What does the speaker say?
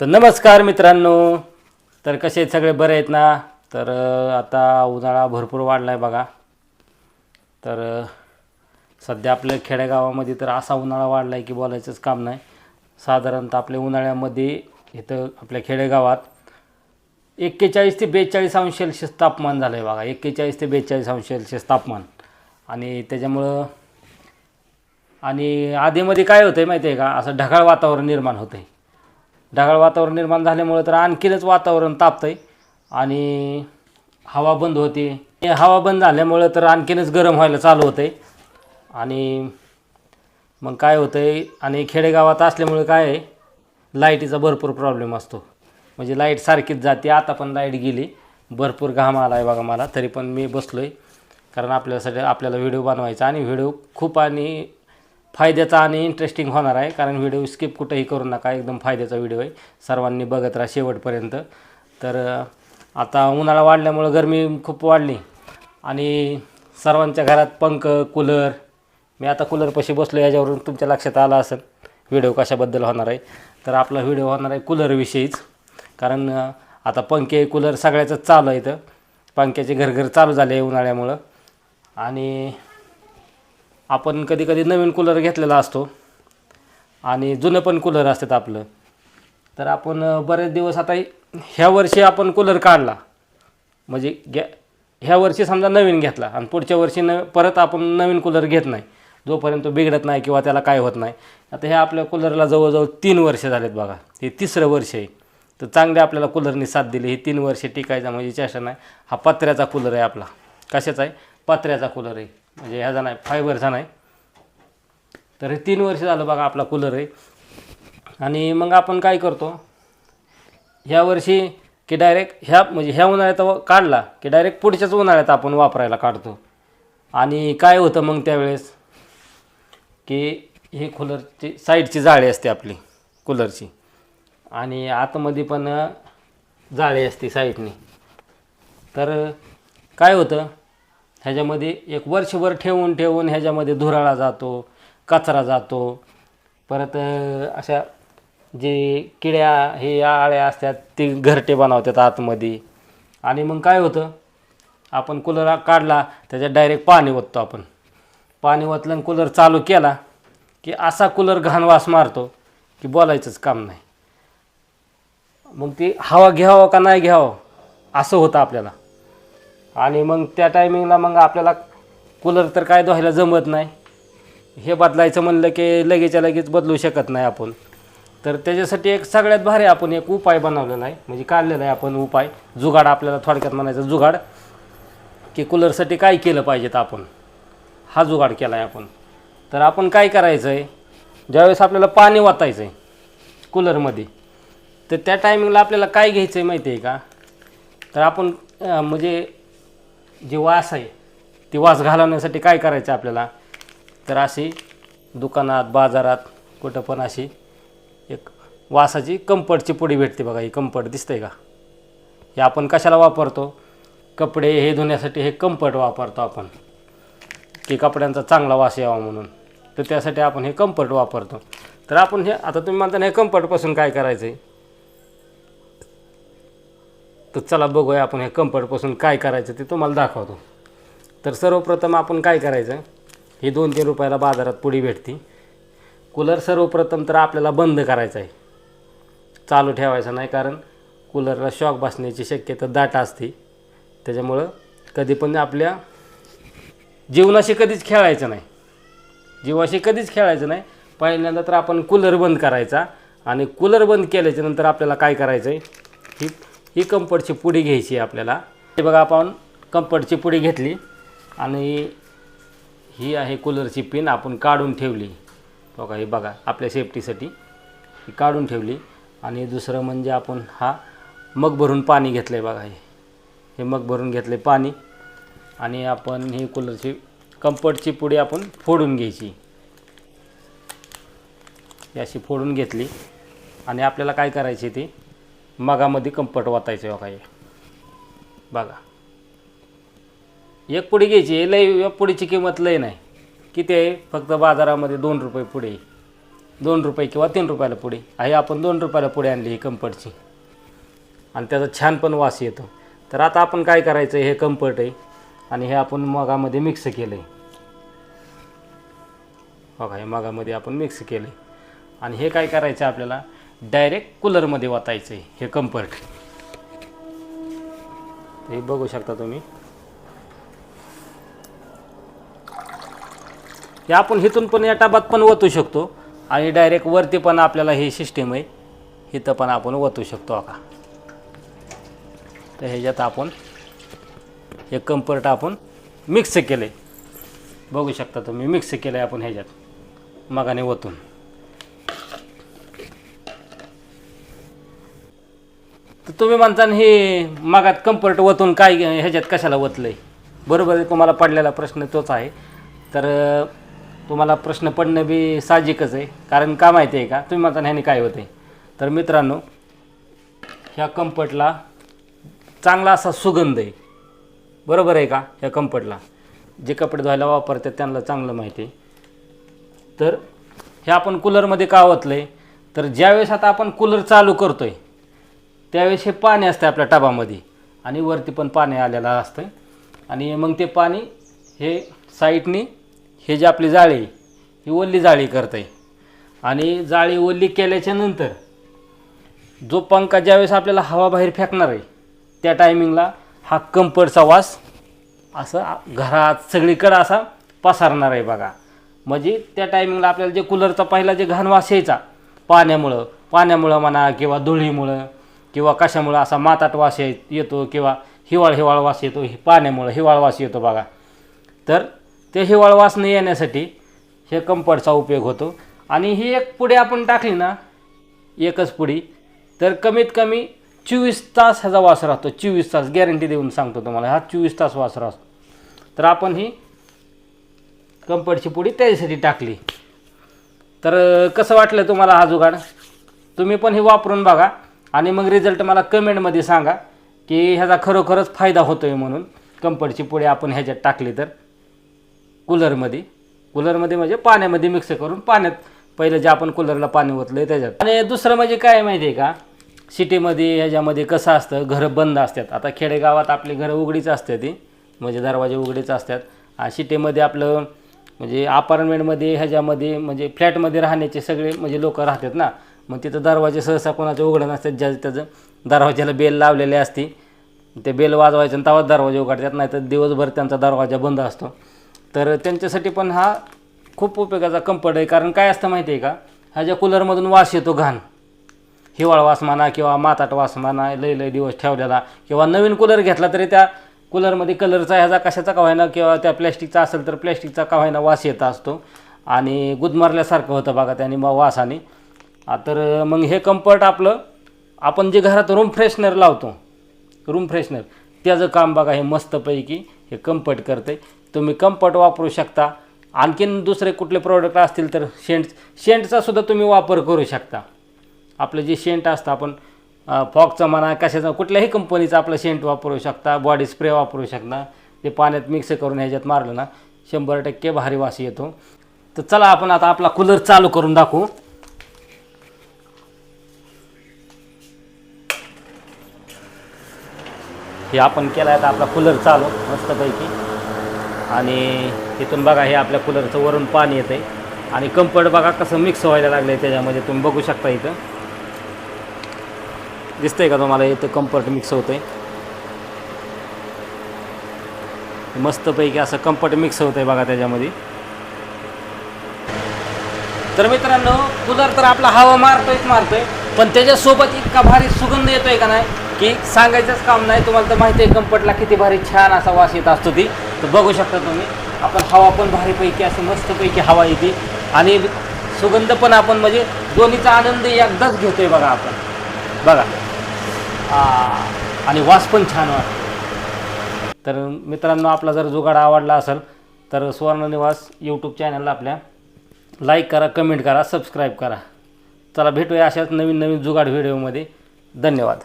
तर नमस्कार मित्रांनो. तर कसे आहेत सगळे? बरे आहेत ना? तर आता उन्हाळा भरपूर वाढला आहे बघा. तर सध्या आपल्या खेडेगावामध्ये तर असा उन्हाळा वाढला आहे की बोलायचंच काम नाही. साधारणतः आपल्या उन्हाळ्यामध्ये इथं आपल्या खेडेगावात एक्केचाळीस ते बेचाळीस अंश सेल्शियस तापमान झालं आहे बघा. एक्केचाळीस ते बेचाळीस अंश सेल्शियस तापमान. आणि त्याच्यामुळं आणि आधीमध्ये काय होतं आहे माहिती आहे का? असं ढगाळ वातावरण निर्माण होतं आहे ढगाळ वातावरण निर्माण झाल्यामुळं तर आणखीनच वातावरण तापतं आहे आणि हवा बंद होते. हे हवा बंद झाल्यामुळं तर आणखीनच गरम व्हायला चालू होतं आहे आणि मग काय होतं आहे आणि खेडेगावात असल्यामुळे काय आहे? लाईटीचा भरपूर प्रॉब्लेम असतो. म्हणजे लाइट सारखीच जाते. आता पण लाइट गेली. भरपूर घाम आला आहे बघा मला. तरी पण मी बसलो आहे कारण आपल्यासाठी आपल्याला व्हिडिओ बनवायचा आणि व्हिडिओ खूप आणि फायद्याचा आणि इंटरेस्टिंग होणार आहे. कारण व्हिडिओ स्किप कुठेही करू नका. एकदम फायद्याचा व्हिडिओ आहे. सर्वांनी बघत राहा शेवटपर्यंत. तर आता उन्हाळा वाढल्यामुळं गरमी खूप वाढली. आणि सर्वांच्या घरात पंख कूलर मी आता कूलरपाशी बसलो याच्यावरून तुमच्या लक्षात आलं असेल. व्हिडिओ कशाबद्दल होणार आहे? तर आपला व्हिडिओ होणार आहे कूलरविषयीच कारण आता पंखे कूलर सगळ्याचं चालू आहे इथं. पंख्याचे घरघर चालू झाले आहे उन्हाळ्यामुळं. आणि आपण कधी कधी नवीन कूलर घेतलेला असतो. आणि जुनं पण कूलर असतात आपलं. तर आपण बरेच दिवस आता ह्या वर्षी आपण कूलर काढला. म्हणजे घ्या ह्या वर्षी समजा नवीन घेतला आणि पुढच्या वर्षी न परत आपण नवीन कूलर घेत नाही. जोपर्यंत तो बिघडत नाही किंवा त्याला काय होत नाही. आता ह्या आपल्या कूलरला जवळजवळ तीन वर्ष झालेत बघा. हे तिसरं वर्ष आहे. तर चांगले आपल्याला कूलरनी साथ दिली. ही तीन वर्षे टिकायचा म्हणजे चेष्टा नाही. हा पत्र्याचा कूलर आहे आपला. कशाचा आहे? पत्र्याचा कूलर आहे. म्हणजे ह्याचा नाही फायबरचा नाही. तर हे तीन वर्ष झालं बघा आपला कूलर आहे. आणि मग आपण काय करतो ह्या वर्षी की डायरेक्ट ह्या म्हणजे ह्या उन्हाळ्यात व- काढला की डायरेक्ट पुढच्याच उन्हाळ्यात आपण वापरायला काढतो. आणि काय होतं मग त्यावेळेस की ही कूलरची साईडची जाळी असते आपली कूलरची आणि आतमध्ये पण जाळी असते साईडनी तर काय होतं ह्याच्यामध्ये एक वर्षभर ठेवून ठेवून ह्याच्यामध्ये धुराळा जातो कचरा जातो. परत अशा जे किड्या हे आळ्या असतात ते घरटे बनवतात आतमध्ये. आणि मग काय होतं? आपण कूलर काढला त्याच्यात डायरेक्ट पाणी ओततो आपण. पाणी ओतलं आणि कूलर चालू केला की असा कूलर घाणवास मारतो की बोलायचंच काम नाही. मग ती हवा घ्यावं का नाही घ्यावं? असं होतं आपल्याला. आणि मग त्या टायमिंगला मग आपल्याला कूलर तर काय धुवायला जमत नाही. हे बदलायचं म्हणलं की लगेचच्या लगेच बदलू शकत नाही आपण. तर त्याच्यासाठी एक सगळ्यात भारी आपण एक उपाय बनवलेला आहे. म्हणजे काढलेला आहे आपण उपाय. जुगाड आपल्याला थोडक्यात म्हणायचं जुगाड. की कूलरसाठी काय केलं पाहिजेत आपण? हा जुगाड केला आहे आपण. तर आपण काय करायचं आहे ज्यावेळेस आपल्याला पाणी वाचायचं आहे कूलरमध्ये तर त्या टायमिंगला आपल्याला काय घ्यायचं आहे माहिती आहे का? तर आपण म्हणजे जी वास आहे ती वास घालवण्यासाठी काय करायचं आपल्याला? तर अशी दुकानात बाजारात कुठं पण अशी एक वासाची कम्फर्टची पुडी भेटते बघा ही कम्फर्ट आहे का? हे आपण कशाला वापरतो? कपडे हे धुण्यासाठी हे कम्फर्ट वापरतो आपण. की कपड्यांचा चांगला वास यावा म्हणून. तर त्यासाठी आपण हे कम्फर्ट वापरतो. तर आपण हे आता तुम्ही म्हणता हे कम्फर्टपासून काय करायचं आहे तर चला बघूया आपण हे कम्फर्टपासून काय करायचं ते तुम्हाला दाखवतो. तर सर्वप्रथम आपण काय करायचं हे दोन तीन रुपयाला बाजारात पुढे भेटते. कूलर सर्वप्रथम तर आपल्याला बंद करायचा आहे. चालू ठेवायचा नाही कारण कूलरला शॉक बसण्याची शक्यता दाट असते. त्याच्यामुळं कधी पण आपल्या जीवनाशी कधीच खेळायचं नाही. जीवाशी कधीच खेळायचं नाही. पहिल्यांदा तर आपण कूलर बंद करायचा आणि कूलर बंद केल्याच्यानंतर आपल्याला काय करायचं आहे ही ही कम्फर्टची पुडी घ्यायची आहे आपल्याला. हे बघा आपण कम्फर्टची पुडी घेतली आणि ही आहे कूलरची पिन आपण काढून ठेवली. बघा हे बघा आपल्या सेफ्टीसाठी ही काढून ठेवली. आणि दुसरं म्हणजे आपण हा मग भरून पाणी घेतलं आहे बघा हे. हे मग भरून घेतले पाणी. आणि आपण ही कूलरची कम्फर्टची पुडी आपण फोडून घ्यायची. अशी फोडून घेतली. आणि आपल्याला काय करायची ती मगामध्ये कम्फर्ट वाचायचं बघा हे. बघा. एक पुडी घ्यायची लई या पुडीची किंमत लई नाही. किती आहे? फक्त बाजारामध्ये दोन रुपये पुढे. दोन रुपये किंवा तीन रुपयाला पुढे. आहे आपण दोन रुपयाला पुढे आणली ही कम्फर्टची आणि त्याचा छान पण वास येतो. तर आता आपण काय करायचं हे कम्फर्ट आहे. आणि हे आपण मगामध्ये मिक्स केलं आहे बघा हे मगामध्ये आपण मिक्स केलं आहे आणि हे काय करायचं आहे आपल्याला? डायरेक्ट कूलरमध्ये वाचायचं आहे हे कम्फर्ट हे बघू शकता तुम्ही. हे आपण इथून पण या टाबात पण ओतू शकतो आणि डायरेक्ट वरती पण आपल्याला ही सिस्टीम आहे. इथं पण आपण ओतू शकतो का तर ह्याच्यात आपण हे कम्फर्ट आपण मिक्स केलं आहे बघू शकता तुम्ही मिक्स केलं आहे आपण ह्याच्यात. मगाने ओतून तर तुम्ही म्हणता हे मागात कम्फर्ट ओतून काय ह्याच्यात कशाला ओतलं आहे बरोबर आहे तुम्हाला पडलेला प्रश्न तोच आहे. तर तुम्हाला प्रश्न पडणं बी साहजिकच आहे कारण का माहिती आहे का? तुम्ही म्हणता ह्याने काय होते तर मित्रांनो ह्या कम्फर्टला चांगला असा सुगंध आहे. बरोबर आहे का? ह्या कम्फर्टला जे कपडे धुवायला वापरतात त्यांना चांगलं माहिती आहे. तर हे आपण कूलरमध्ये का ओतलं आहे तर ज्यावेळेस आता आपण कूलर चालू करतो आहे त्यावेळेस हे पाणी असतं आपल्या टबामध्ये. आणि वरती पण पाणी आलेलं असतं आणि मग ते पाणी हे साईडनी हे जे आपली जाळी आहे, ही ओल्ली जाळी करते आहे आणि जाळी ओल्ली केल्याच्यानंतर जो पंखा ज्यावेळेस आपल्याला हवा बाहेर फेकणार आहे त्या टायमिंगला हा कम्फर्टचा वास असं घरात सगळीकडं असा पसरणार आहे बघा. म्हणजे त्या टायमिंगला आपल्याला जे कूलरचा पहिला जे घाण वास यायचा पाण्यामुळं पाण्यामुळं म्हणा किंवा धुळीमुळं किंवा कशामुळं असा माताट वास ये- येतो किंवा हिवाळ हिवाळ वास येतो हे पाण्यामुळं हिवाळ वास येतो बघा. तर ते हिवाळ वास न येण्यासाठी हे कम्फर्टचा उपयोग होतो. आणि ही एक पुढे आपण टाकली ना एकच पुडी तर कमीत कमी चोवीस तास ह्याचा वास राहतो. चोवीस तास गॅरंटी देऊन सांगतो तुम्हाला हा चोवीस तास वास राहतो. तर आपण ही कम्फर्टची पुडी त्याच्यासाठी टाकली. तर कसं वाटलं तुम्हाला हा जुगाड? तुम्ही पण हे वापरून बघा. आणि मग रिझल्ट मला कमेंटमध्ये सांगा की ह्याचा खरोखरच फायदा होतो आहे म्हणून कम्फर्टची पुढे आपण ह्याच्यात टाकली तर. कूलरमध्ये कूलरमध्ये म्हणजे पाण्यामध्ये मिक्स करून पाण्यात. पहिलं जे आपण कूलरला पाणी ओतलं आहे त्याच्यात. आणि दुसरं म्हणजे काय माहिती आहे का सिटीमध्ये ह्याच्यामध्ये कसं असतं? घरं बंद असतात. आता खेडेगावात आपली घरं उघडीच असतात ती. म्हणजे दरवाजे उघडीच असतात. आणि सिटीमध्ये आपलं म्हणजे अपार्टमेंटमध्ये ह्याच्यामध्ये म्हणजे फ्लॅटमध्ये राहण्याचे सगळे म्हणजे लोक राहतात ना. मग तिथं दरवाजे सहसा कोणाचे उघडं नसतात ज्या त्याचं दरवाजाला बेल लावलेले असते ते बेल वाजवायचं आणि तवाच दरवाजा उघडतात नाही तर दिवसभर त्यांचा दरवाजा बंद असतो. तर त्यांच्यासाठी पण हा खूप उपयोगाचा कम्फर्ट आहे. कारण काय असतं माहिती आहे का? ह्याच्या कूलरमधून वास येतो घाण. हिवाळा वास म्हणा किंवा माताट वास म्हणा लय लय दिवस ठेवलेला. किंवा नवीन कूलर घेतला तरी त्या कूलरमध्ये कलरचा ह्याचा कशाचा का व्हायना किंवा त्या प्लॅस्टिकचा असेल तर प्लॅस्टिकचा का व्हायना वास येत असतो. आणि गुदमारल्यासारखं होतं बघा त्याने मग वासाने. तर मग हे कम्फर्ट आपलं. आपण जे घरात रूम फ्रेशनर लावतो रूम फ्रेशनर त्याचं काम बघा हे मस्तपैकी हे कम्फर्ट करते तुम्ही कम्फर्ट वापरू शकता. आणखीन दुसरे कुठले प्रोडक्ट असतील तर शेंट शेंटचा सुद्धा तुम्ही वापर करू शकता. आपलं जे शेंट असतं आपण फॉकचं म्हणा कशाचं कुठल्याही कंपनीचं आपलं शेंट वापरू शकता बॉडी स्प्रे वापरू शकता. ते पाण्यात मिक्स करून ह्याच्यात मारलं ना शंभर टक्के भारी वास येतो. तर चला आपण आता आपला कूलर चालू करून दाखवू. हे आपण केला आहे. तर आपला कूलर चालू मस्तपैकी. आणि इथून बघा हे आपल्या कूलरचं वरून पाणी येतं आहे आणि कम्फर्ट बघा कसं मिक्स व्हायला लागलं आहे त्याच्यामध्ये. तुम्ही बघू शकता इथं. दिसतं आहे का तुम्हाला इथं कम्फर्ट मिक्स होतं आहे मस्तपैकी असं कम्फर्ट मिक्स होतं आहे बघा त्याच्यामध्ये. तर मित्रांनो कूलर तर आपला हवा मारतोयच मारतोय. पण त्याच्यासोबत इतका भारी सुगंध येतोय का नाही? की सांगायचंच काम नाही. तुम्हाला तर माहिती आहे कंपटला किती भारी छान असा वास येत असतो ती. तर बघू शकता तुम्ही आपण हवा पण भारीपैकी असं मस्तपैकी हवा येते. आणि सुगंध पण आपण म्हणजे दोन्हीचा आनंद एकदाच घेतो आहे बघा आपण. बघा. आणि वास पण छान वाटतो. तर मित्रांनो आपला जर जुगाड आवडला असेल तर सुवर्ण निवास यूट्यूब चॅनलला आपल्या लाईक करा कमेंट करा सबस्क्राईब करा. चला भेटूया अशाच नवीन नवीन जुगाड व्हिडिओमध्ये धन्यवाद.